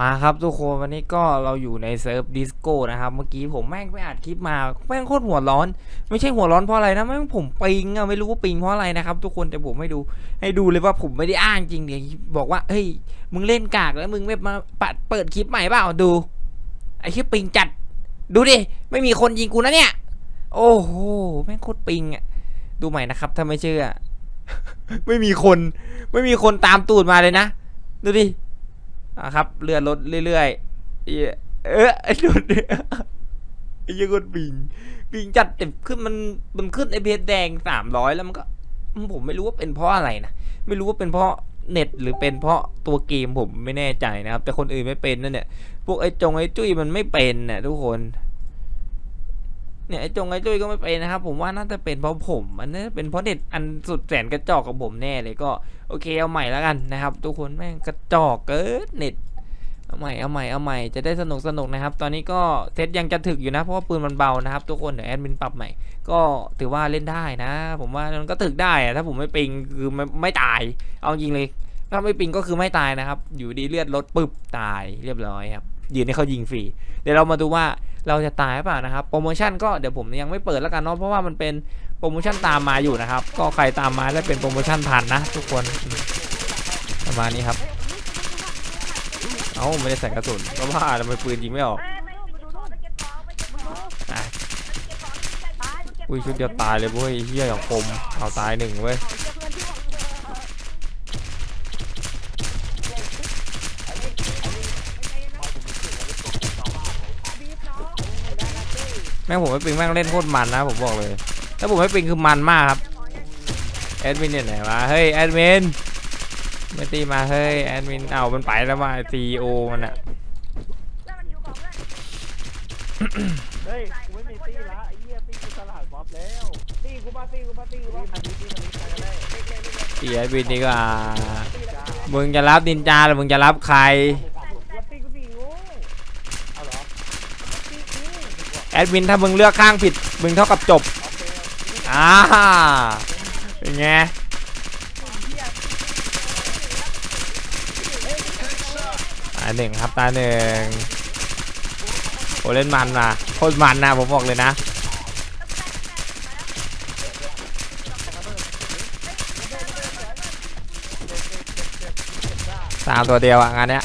มาครับทุกคนวันนี้ก็เราอยู่ในเซิร์ฟดิสโก้นะครับ เมื่อกี้ผมแม่งไปอัดคลิปมาแม่งโคตรหัวร้อน ไม่ใช่หัวร้อนเพราะอะไรนะแม่งผมปิงอะไม่รู้ว่าปิงเพราะอะไรนะครับ ทุกคนแต่ผมให้ดูให้ดูเลยว่าผมไม่ได้อ้างจริงเดี๋ยวบอกว่าเฮ้ยมึงเล่นกากแล้วมึงไม่มาปัดเปิดคลิปใหม่เปล่าดูไอ้คลิปปิงจัด ดูดิไม่มีคนยิงกูนะเนี่ย โอ้โหแม่งโคตรปิงอะดูใหม่นะครับถ้าไม่เชื่อไม่มีคนไม่มีคนตามตูดมาเลยนะ ดูดิ อะครับ เลื่อนรถเรื่อยๆ เอ้ออไอ้ดุดไอ้เยังกดบิงบิงจัดแต่ขึ้นมันมันขึ้นไอเพจแดงสามร้อยแล้วมันก็ ผมไม่รู้ว่าเป็นเพราะอะไรนะไม่รู้ว่าเป็นเพราะเน็ตหรือเป็นเพราะตัวเกมผมไม่แน่ใจนะครับ แต่คนอื่นไม่เป็นนั่นเนี่ยพวกไอ้จงไอ้จุ้ยมันไม่เป็นน่ะทุกคน เนี่ยไอ้จงไอ้จุ้ยก็ไม่เป็นนะครับ ผมว่าน่าจะเป็นเพราะผมมันน่าจะเป็นเพราะเน็ตอันสุดแสนกระจอกของผมแน่เลยก็โอเคเอาใหม่แล้วกันนะครับทุกคนแม่งกระจอกเกินเน็ตเอาใหม่เอาใหม่เอาใหม่จะได้สนุกสนุกนะครับ ตอนนี้ก็เซตยังจะถึกอยู่นะเพราะว่าปืนมันเบานะครับทุกคนเดี๋ยวแอดมินปรับใหม่ ก็ถือว่าเล่นได้นะ ผมว่ามันก็ถึกได้อะถ้าผมไม่ปิงคือไม่ไม่ตาย เอาจริงเลย ถ้าไม่ปิงก็คือไม่ตายนะครับ อยู่ดีเลือดลดปึ๊บตายเรียบร้อยครับยืนให้เขายิงฟรีเดี๋ยวเรามาดูว่า เราจะตายเปล่านะครับโปรโมชั่นก็เดี๋ยวผมยังไม่เปิดแล้วกันเนาะเพราะว่ามันเป็นโปรโมชั่นตามมาอยู่นะครับ ก็ใครตามมาได้เป็นโปรโมชั่นทันนะ ทุกคนประมาณนี้ครับ เอ้าไม่ได้ใส่กระสุนก็ว่าทำไมปืนยิงไม่ออกอุ้ยชุดเดียวตายเลยเว้ยเฮียอย่างคมเอาตายหนึ่งเว้ย แม่งผมไม่ปิงแม่งเล่นโคตรมันนะผมบอกเลย ถ้าผมไม่ปิงคือมันมากครับแอดมินเนี่ยไหนวะเฮ้ยแอดมินไม่ตีมาเฮ้ยแอดมินเอามันไปแล้วว่าซีโอมันอะเฮ้ยกูไม่มีตีละไอ้เหี้ยตีกูตลาดมอบแล้วตีกูมาตีกูมาตีกูมาตีตีตีใครได้ตีแอดมินดีกว่ามึงจะรับดินจาหรือมึงจะรับใคร แอดมินถ้ามึงเลือกข้างผิด มึงเท่ากับจบ อ่าเป็นไงตาหนึ่งครับตาหนึ่งโอเล่นมันนะโคตรมันนะผมบอกเลยนะสามตัวเดียวอะงานเนี้ย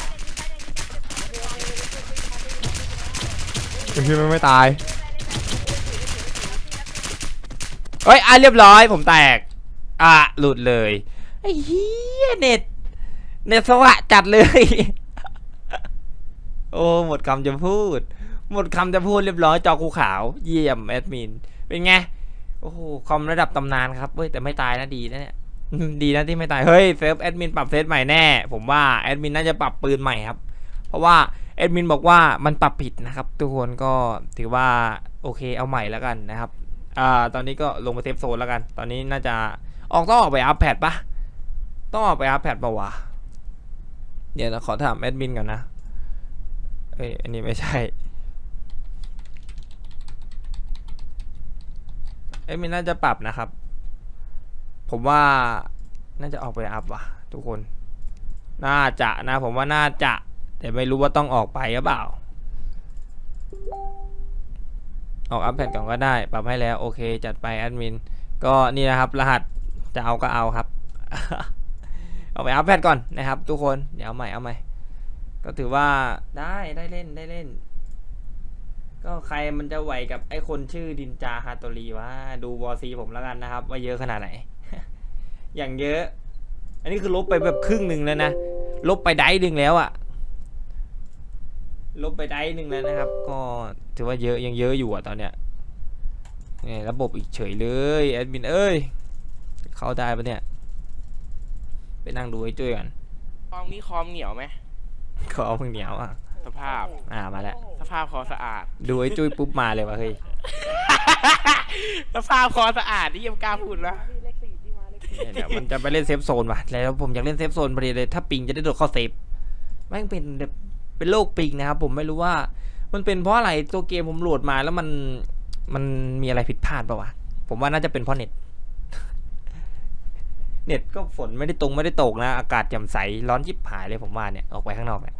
พี่มันไม่ตายเฮ้ยอะเรียบร้อยผมแตก อะหลุดเลยไอ้เฮียเน็ตเน็ตสวะจัดเลย โอ้หมดคำจะพูด หมดคำจะพูดเรียบร้อยจอกูขาว เยี่ยมแอดมิน เป็นไง โอ้โหคอมระดับตำนานครับเฮ้ยแต่ไม่ตายนะดีนะเนี่ยดีนะที่ไม่ตาย เฮ้ยเซฟแอดมินปรับเซตใหม่แน่ ผมว่าแอดมินน่าจะปรับปืนใหม่ครับ เพราะว่า แอดมินบอกว่ามันปรับผิดนะครับ ทุกคนก็ถือว่าโอเคเอาใหม่แล้วกันนะครับอ่าตอนนี้ก็ลงมาเซฟโซนแล้วกัน ตอนนี้น่าจะออกต้องออกไปอัพแพดปะต้องออกไปอัพแพดปะวะเดี๋ยวเราขอถามแอดมินก่อนนะเอ้ยอันนี้ไม่ใช่แอดมินน่าจะปรับนะครับ ผมว่าน่าจะออกไปอัพว่ะ ทุกคน น่าจะนะ ผมว่าน่าจะ แต่ไม่รู้ว่าต้องออกไปหรือเปล่า ออกอัพแพดก่อนก็ได้ ปรับให้แล้วโอเค จัดไปแอดมิน ก็นี่นะครับ รหัสจะเอาก็เอาครับ เอาไปอัพแพดก่อนนะครับ ทุกคน เดี๋ยวเอาใหม่เอาใหม่ ก็ถือว่าได้ได้เล่นได้เล่น ก็ใครมันจะไหวกับไอ้คนชื่อดินจาฮาโตรีวะดูวอซีผมแล้วกันนะครับ ว่าเยอะขนาดไหน อย่างเยอะ อันนี้คือลบไปแบบครึ่งหนึ่งแล้วนะ ลบไปได้หนึ่งแล้วอะ ลบไปได้หนึ่งแล้วนะครับ ก็ถือว่าเยอะยังเยอะอยู่อะตอนเนี้ยเนี่ยระบบอีกเฉยเลยแอดมินเอ้ย เข้าได้ปะเนี่ย ไปนั่งดูไอ้จุ้ยกันคอมนี้คอมเหนียวไหมขอเอาเพิ่งเหนียวอะ สภาพ อ่ามาแล้ว สภาพคอสะอาด ดูไอ้จุ้ยปุ๊บมาเลยวะเฮ้ย สภาพคอสะอาดที่ยังกล้าพูดนะเลขสี่ที่มาเลขสี่เนี่ยเดี๋ยวมันจะไปเล่นเซฟโซนว่ะ แล้วผมอยากเล่นเซฟโซนพอดีเลย ถ้าปิงจะได้โดดเข้าเซฟแม่งเป็นแบบ เป็นโรคปิงนะครับ ผมไม่รู้ว่า มันเป็นเพราะอะไรตัวเกมผมโหลดมาแล้วมันมันมีอะไรผิดพลาดปะวะผมว่าน่าจะเป็นเพราะเน็ตเน็ตก็ฝนไม่ได้ตรงไม่ได้ตกนะ อากาศแจ่มใสร้อนยิบหายเลยผมว่าเนี่ยออกไปข้างนอกเนี่ย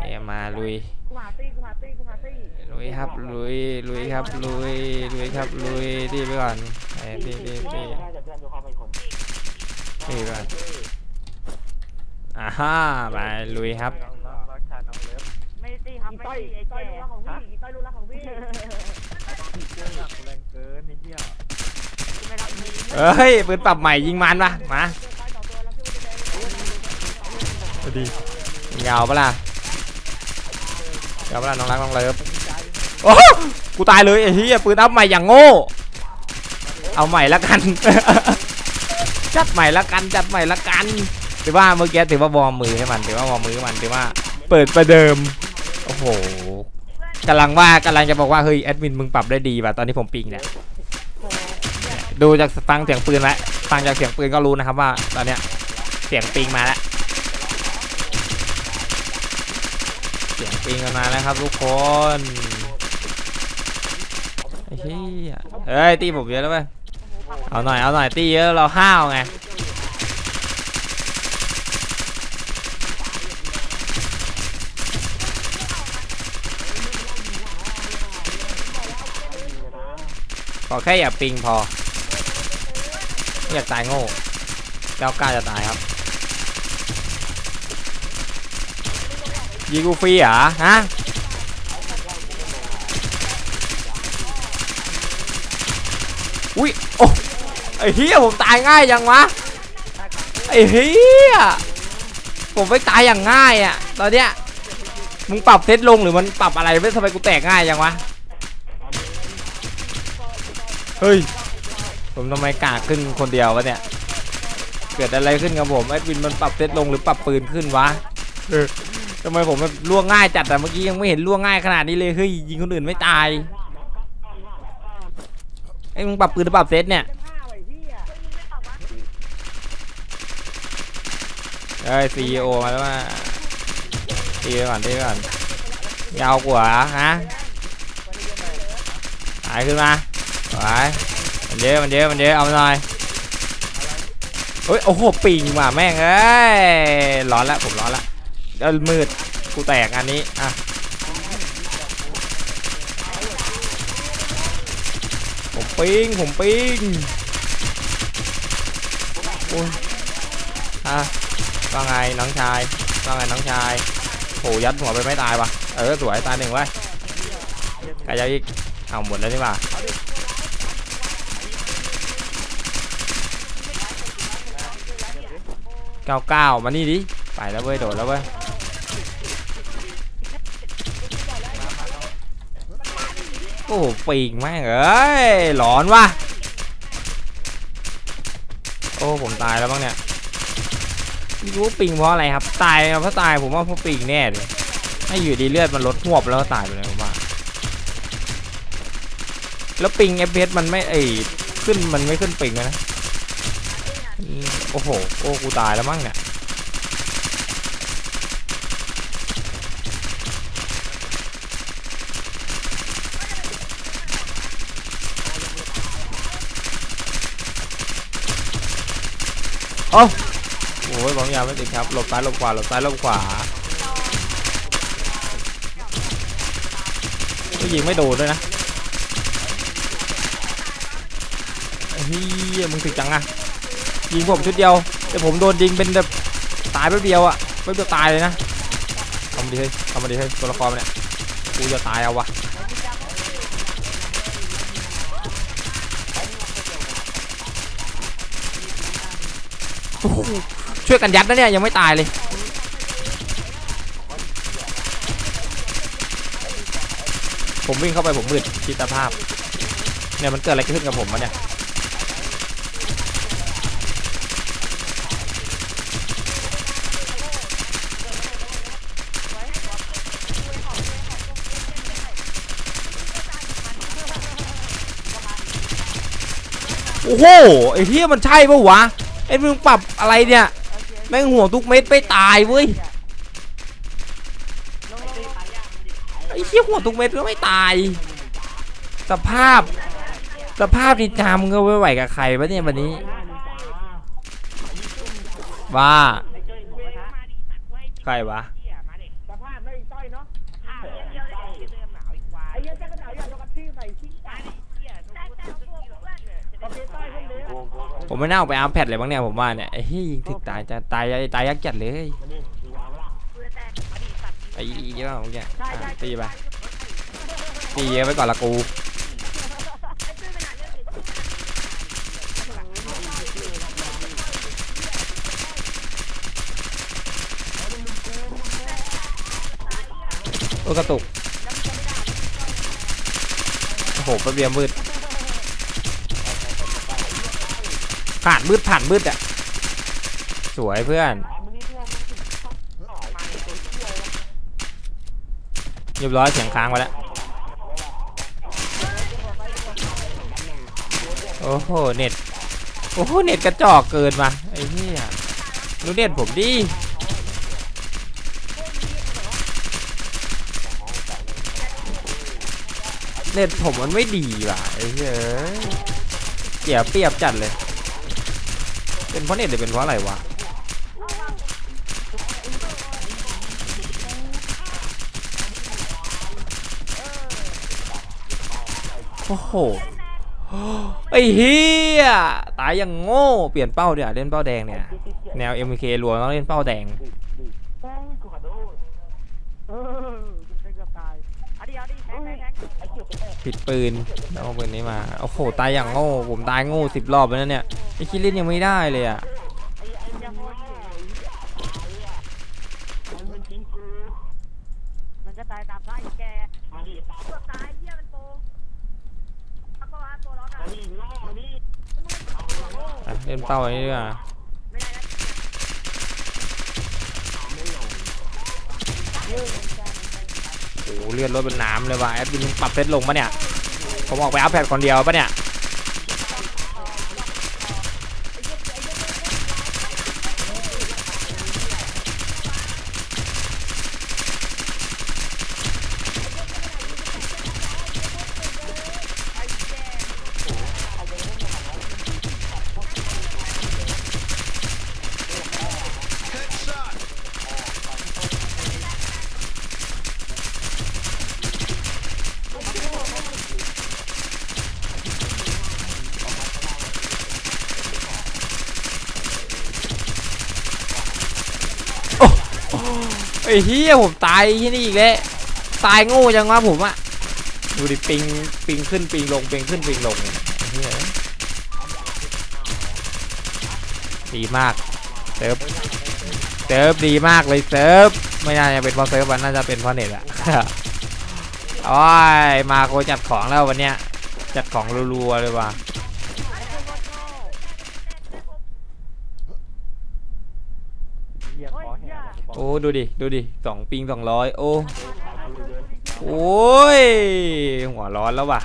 ไอ้เอ้ยมาลุยกูหาตี้กูหาตี้กูหาตี้ลุยครับลุยลุยครับลุยลุยครับลุยตีไปก่อนไอ้ตีตีตีตีไปก่อนอ่าฮ่าไปลุยครับ รักชาน้องเลิฟ ไม่ได้ตีครับอีไม่ต้อยได้ตีไอ้อีต้อยแก่รู้รักของพี่อีต้อยรู้รักของพี่เกินหนักแรงเกินไอ้เหี้ยไม่รับมือเฮ้ยปืนปรับใหม่ยิงมันปะมาเจอไปสองตัวแล้วชื่อว่าจะแดงพอดียาวปะล่ะยาวปะล่ะน้องรักน้องเลิฟโอ้โหกูตายเลยไอ้เหี้ยปืนอัพใหม่อย่างโง่เอาใหม่ละกัน จัดใหม่ละกันจัดใหม่ละกันถือว่าเมื่อกี้ถือว่าวอร์มมือให้มันถือว่าวอร์มมือให้มันถือว่า เปิดประเดิม โอ้โหกำลังว่ากำลังจะบอกว่าเฮ้ยแอดมินมึงปรับได้ดีว่ะตอนนี้ผมปิงเนี่ยดูจากฟังเสียงปืนแล้วฟังจากเสียงปืนก็รู้นะครับว่า ตอนเนี้ยเสียงปิงมาแล้วเสียงปิงกันมาแล้วครับทุกคนเหี้ยเฮ้ยตีผมเยอะแล้วเว้ยเอาหน่อยเอาหน่อยตีเยอะเราห้าวไง ขอแค่อย่าปิงพอไม่อยากตายโง่เก้ากล้าจะตายครับ ยิงกูฟรีเหรอฮะอุ้ยโอ้ไอ้เฮียผมตายง่ายยังวะไอ้เฮียผมไม่ตายอย่างง่ายอะ ตอนเนี้ยมึงปรับเซตลงหรือมันปรับอะไรไม่ทำไมกูแตกง่ายยังวะ เฮ้ย ผมทำไมกากขึ้นคนเดียววะเนี่ย เกิดอะไรขึ้นกับผมแอดวินมันปรับเซตลงหรือปรับปืนขึ้นวะเออทำไมผมแบบล่วงง่ายจัดแต่เมื่อกี้ยังไม่เห็นล่วงง่ายขนาดนี้เลยเฮ้ยยิงคนอื่นไม่ตายไอ้ยมึงปรับปืนหรือปรับเซตเนี่ยเป็นห้าไอ้เหี้ยเอ้ยซีโอมาแล้วว่าตีไปก่อนตีไปก่อนยาวกว่าฮะหายขึ้นมา ไปมันเยอะมันเยอะมันเยอะเอาหน่อยเฮ้ยโอ้โหปิงว่ะแม่งเอ้ยร้อนละผมร้อนละเดี๋ยวมืดกูแตกอันนี้อะผมปิงผมปิงโอ้ยอะว่าไงน้องชายว่าไงน้องชายโหยัดหัวไปไม่ตายว่ะเออสวยตายหนึ่งไว้ยใครจะอีกเอาหมดแล้วนี่ป่ะ เก้าเก้ามานี่ดิ ไปแล้วเว้ย โดดแล้วเว้ย โอ้โหปีกแม่งเอ้ย หลอนว่ะ โอ้ ผมตายแล้วบ้างเนี่ยไม่รู้ปิงเพราะอะไรครับ ตายเพราะตายผมว่าเพราะปิงแน่เลยให้อยู่ดีเลือดมันลดหวบแล้วก็ตายไปเลยผมว่า แล้วปิง FPS มันไม่ไอขึ้นมันไม่ขึ้นปิงนะ โอ้โห โอ้กูตายแล้วมั้งเนี่ย โอ้โอ้ยบอมยาวไม่ติดครับ หลบซ้ายหลบขวา หลบซ้ายหลบขวาก็ยิงไม่โดนด้วยนะเฮียมึงถึกจังอะ ยิงผมชุดเดียวแต่ผมโดนยิงเป็นแบบตายแป๊บเดียวอะแป๊บเดียวตายเลยนะทำมาดีเฮ้ยทำมาดีเฮ้ยตัวละครเนี่ยกูจะตายเอาวะช่วยกันยัดนะเนี่ยยังไม่ตายเลยผมวิ่งเข้าไปผมมืดคิดภาพเนี่ยมันเกิดอะไรขึ้นกับผมวะเนี่ย โอ้โหไอ้เหี้ยมันใช่ปะวะไอ้มึงปรับอะไรเนี่ยแม่งหัวทุกเม็ดไม่ตายเว้ยไอ้เหี้ยหัวทุกเม็ดก็ไม่ตาย สภาพ สภาพที่จามงก็ไม่ไหวกับใครวะเนี่ยวันนี้ว่าใครวะ ผมไม่น่าเอาไปอัพแพดเลยบ้างเนี่ยผมว่าเนี่ยไอ้เฮ้ยยิงถึกตายจะตายตายยักษ์จัดเลยกูจะแตกอดีตสัตว์ไอ้อีเยอะเมื่อกี้ใช่อะใช่ตีไปตีเยอะไปก่อนละกูไอ้ตื้อขนาดเรื่องติดโอ้กระตุกโอ้โหแป๊บเดียวมืด ผ่านมืดผ่านมืดอะ สวยเพื่อนเรียบร้อยเสียงค้างไปแล้ว โอ้โห เน็ต โอ้โห เน็ตกระจอกเกินมา ไอ้เหี้ยดูเน็ตผมดิเน็ตผมมันไม่ดีว่ะไอ้เหี้ยเอ้ยเสียเปรียบจัดเลย เป็นเพราะเน็ตหรือเป็นเพราะอะไรวะโอ้โหไอ้เฮียตายอย่างโง่เปลี่ยนเป้าเดี๋ยวเล่นเป้าแดงเนี่ยแนว MK รัวต้องเล่นเป้าแดง ผิดปืนแล้วเอาปืนนี้มา โอ้โห ตายอย่างโง่ ผมตายโง่สิบรอบแล้วนะเนี่ย ไอ้คิรินยังไม่ได้เลยอะจะโคตรมันก็ตายตามพระอีแกเกือบตายเหี้ยมันโปเอาตัวเอาตัวร้อนอะอะเล่นเป้าอันนี้ดีกว่า ไม่ได้แล้ว โอ้โห เลือดรถเป็นน้ำเลยว่ะแอดมินปรับเซตลงปะเนี่ย ผมออกไปอัพแพดคนเดียวปะเนี่ย ไอ้เฮียผมตายที่นี่อีกแล้วตายโง่จังวะผมอะดูดิปิงปิงขึ้นปิงลงปิงขึ้นปิงลงเหี้ยดีมากเซิร์ฟเซิร์ฟดีมากเลยเซิร์ฟไม่น่าจะเป็นเพราะเซิร์ฟมันน่าจะเป็นเพราะเน็ตอะโอ้ยมาโคจัดของแล้ววันเนี้ยจัดของรัวๆเลยว่ะ เหี้ยขอแหก โอ้ ดูดิ ดูดิสองปิงสองร้อยโอ้ โอ้ย หัวร้อนแล้วว่ะ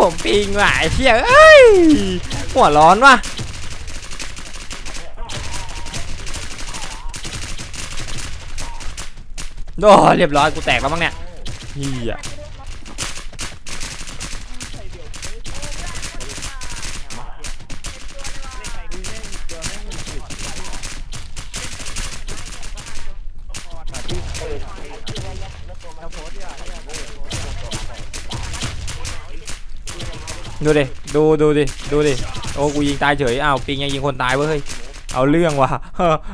ผมปิงว่ะไอ้เชี่ยเอ้ยหัวร้อนว่ะโดเรียบร้อยกูแตกแล้วมั้งเนี่ยเฮีย ดูดิ ดูดูดิ ดูดิ โอ้กูยิงตายเฉย อ้าวปิงยังยิงคนตายเว้ย เอาเรื่องว่ะ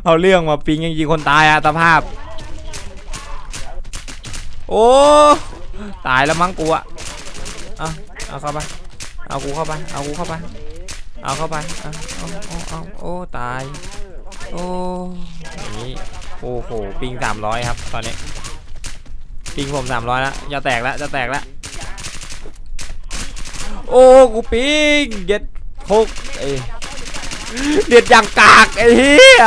เอาเรื่องว่ะปิงยังยิงคนตายอะสภาพ โอ้ ตายแล้วมั้งกูอะเอาเอาเข้าไป เอากูเข้าไป เอากูเข้าไป เอาเข้าไป เอาเอาเอาโอ้ตาย โอ้นี้โอ้โห ปิงสามร้อยครับ ตอนนี้ ปิงผมสามร้อยแล้วจะแตกแล้วจะแตกแล้ว โอ้กูปิงเด็ดโคกเอ้เด็ดอย่างกากไอ้เหี้ย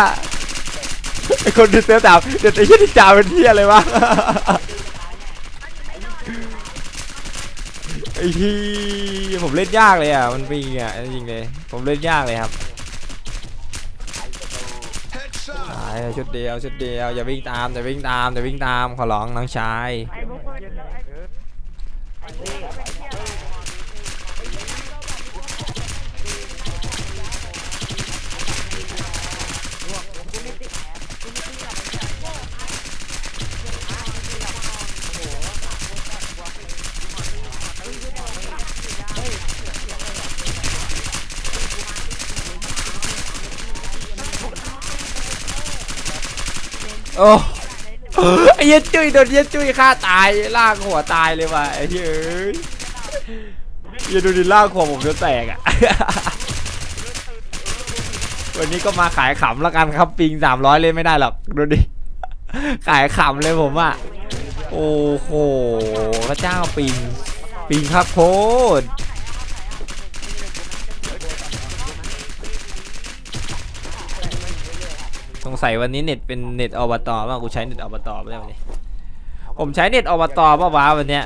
ไอคนที่เสือดาวเด็ดไอ้เหี้ยที่จ่าเป็นเหี้ยอะไรวะไอ้ที่ผมเล่นยากเลยอะมันปิงอะจริงเลยผมเล่นยากเลยครับชุดเดียวชุดเดียวอย่าวิ่งตามอย่าวิ่งตามอย่าวิ่งตามขอร้องน้องชาย ไอ้พวกมันไอ้ไอ้พวกมันเป็นเหี้ยอะไร โอ้ไอ้เหี้ยจุ้ยโดนเหี้ยจุ้ยฆ่าตายลากหัวตายเลยว่ะไอ้เหี้ยเอ้ยเหี้ยดูดิลากหัวผมจะแตกอะ วันนี้ก็มาขายขำแล้วกันครับปิงสามร้อยเล่นไม่ได้หรอกดูดิ ขายขำเลยผมอะ โอ้โหพระเจ้าปิง ปิงครับโคตร สงสัยวันนี้เน็ตเป็นเน็ตอบตป่ะกูใช้เน็ตอบตไม่ได้วันนี้ผมใช้เน็ตอบตป่ะวะวันเนี้ย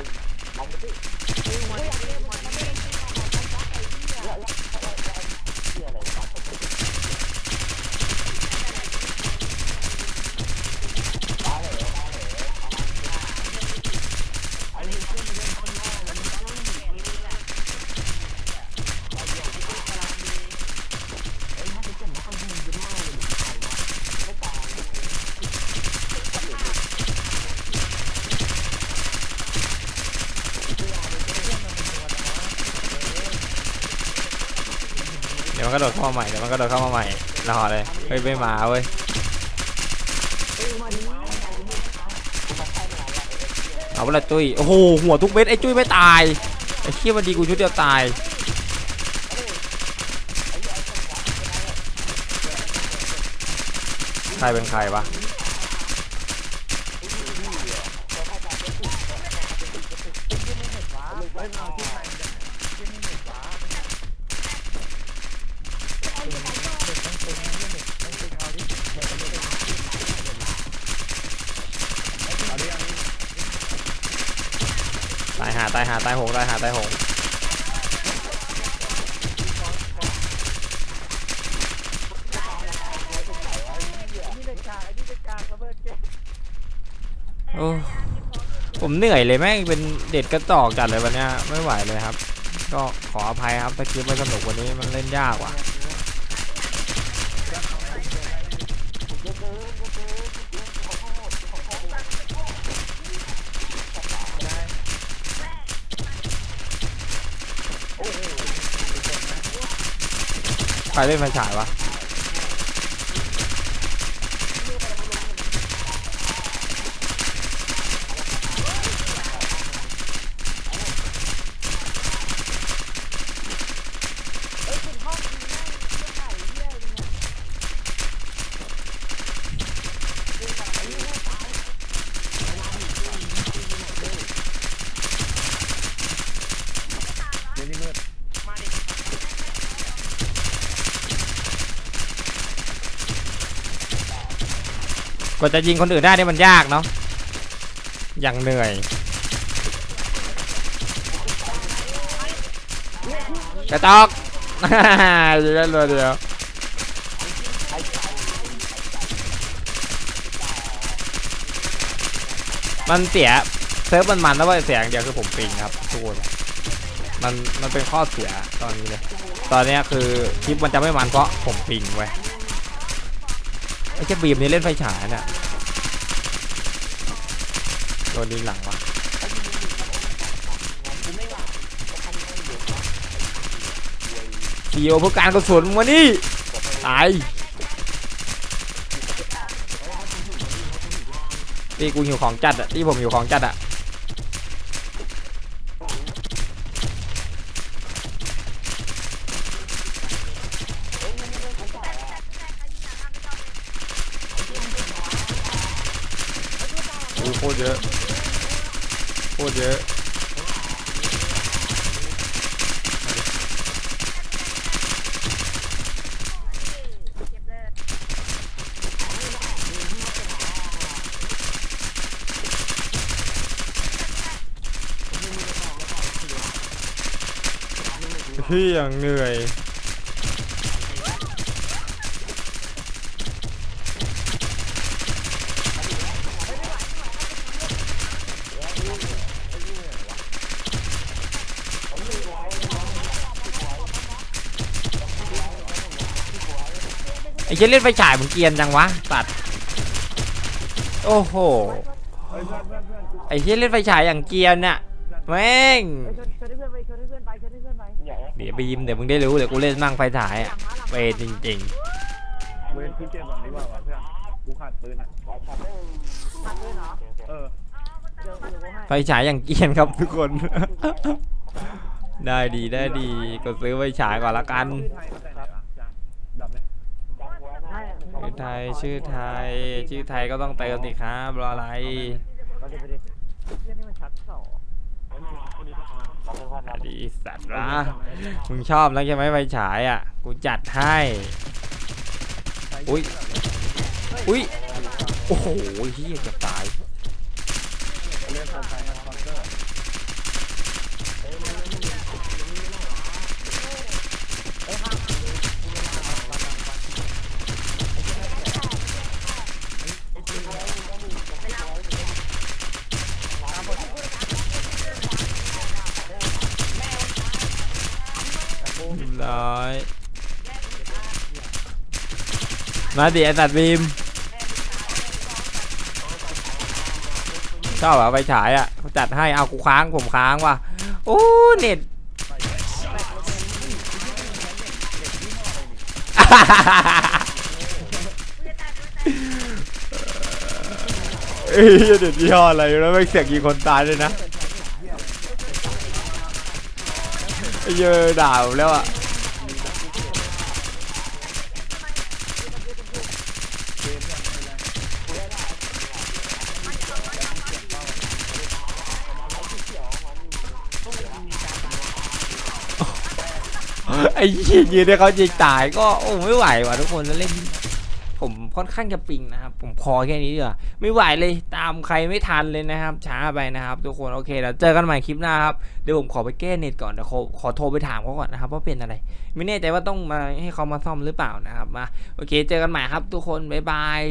มันก็โดดเข้ามาใหม่เดี๋ยวมันก็โดดเข้ามาใหม่รอเลยเฮ้ยไม่มาเว้ยเอาไปละจุ้ยโอ้โหหัวทุกเม็ดไอ้จุ้ยไม่ตายไอ้เขี้ยมันดีกูชุดเดียวตายใครเป็นใครวะ ตายหาตายหาตายโหงตายหาตายโหงโอ้ผมเหนื่อยเลยแม่งเป็นเด็ดกระตอกจัดเลยวันนี้ไม่ไหวเลยครับ ก็ขออภัยครับถ้าคลิปไม่สนุกวันนี้มันเล่นยากว่ะ ใครเล่นไฟฉายวะ กว่าจะยิงคนอื่นได้เนี่ยมันยากเนาะอย่างเหนื่อย กระจอกเดี๋ยวเดี๋ยวเดียวมันเสียเซิร์ฟมันมันแล้วว่าเสียอย่างเดียวคือผมปิงครับทุกคนมันมันเป็นข้อเสียตอนนี้เลยตอนนี้คือคลิปมันจะไม่มันเพราะผมปิงไว้ ไอ้เจ้บีมนี่เล่นไฟฉายเนี่ยโดนยิงหลังวะเกี่ยวเพื่อการกระสุนมานี่ตายที่กูหิวของจัดอะที่ผมหิวของจัดอะ โอ้โหโคตรเยอะโคตรเยอะเก็บเลยพี่ยังเหนื่อย เชี่ยเล่นไฟฉายมึงเกรียนจังวะตัดโอ้โหเฮ้ยเพื่อนเพื่อนเพื่อนกูไอ้เชี่ยเล่นไฟฉายอย่างเกรียนน่ะแม่งเฮ้ยชวนชวนให้เพื่อนไปชวนให้เพื่อนไปชวนให้เพื่อนไปเดี๋ยวไปยิ้มเดี๋ยวมึงได้รู้เดี๋ยวกูเล่นมั่งไฟฉายอะเปรตจริงเว้นขึ้นเกมแบบนี้ว่าวะเพื่อนกูขาดปืนอะตัดเลยเหรอเออเดี๋ยวเดี๋ยวกูให้ๆไฟฉายอย่างเกรียนครับทุกคน ได้ดีได้ดีก็ซื้อไฟฉายก่อนละกัน ชื่อไทยมาแต่ไหนวะจ้ะดับไหม ชื่ อไทยชื่อไทย ชื่อไทยก็ต้องเติมสิครับรออะไรเราจะไปดิเรื่องนี้มันชัดเสาดีสัตว์วะมึงชอบแล้วใช่ไหมไฟฉายอะ กูจัดให้ อุ้ย อุ้ย โอ้โหเฮียเกือบตาย เรื่องของไทยนะคอนเตอร์ ร้อย มาดิไอ้ตัดบีมชอบเหรอไฟฉายอะเขาจัดให้เอากูค้างผมค้างว่ะโอ้เน็ตเอ้ยเด็ดยี่ห้ออะไรแล้วไม่เสียงยิงคนตายเลยนะเยอะด่าแล้วอะ ไอ้เหี้ยยืนให้เขายิงตายก็โอ้ไม่ไหวว่ะทุกคนแล้วเล่น ผมค่อนข้างจะปิงนะครับ ผมพอแค่นี้ดีกว่าไม่ไหวเลยตามใครไม่ทันเลยนะครับ ช้าไปนะครับ ทุกคนโอเคเดี๋ยวเจอกันใหม่คลิปหน้าครับเดี๋ยวผมขอไปแก้เน็ตก่อนเดี๋ยวขอขอโทรไปถามเขาก่อนนะครับว่าเป็นอะไร ไม่แน่ใจว่าต้องมาให้เขามาซ่อมหรือเปล่านะครับมาโอเค เจอกันใหม่ครับ ทุกคนบ๊ายบาย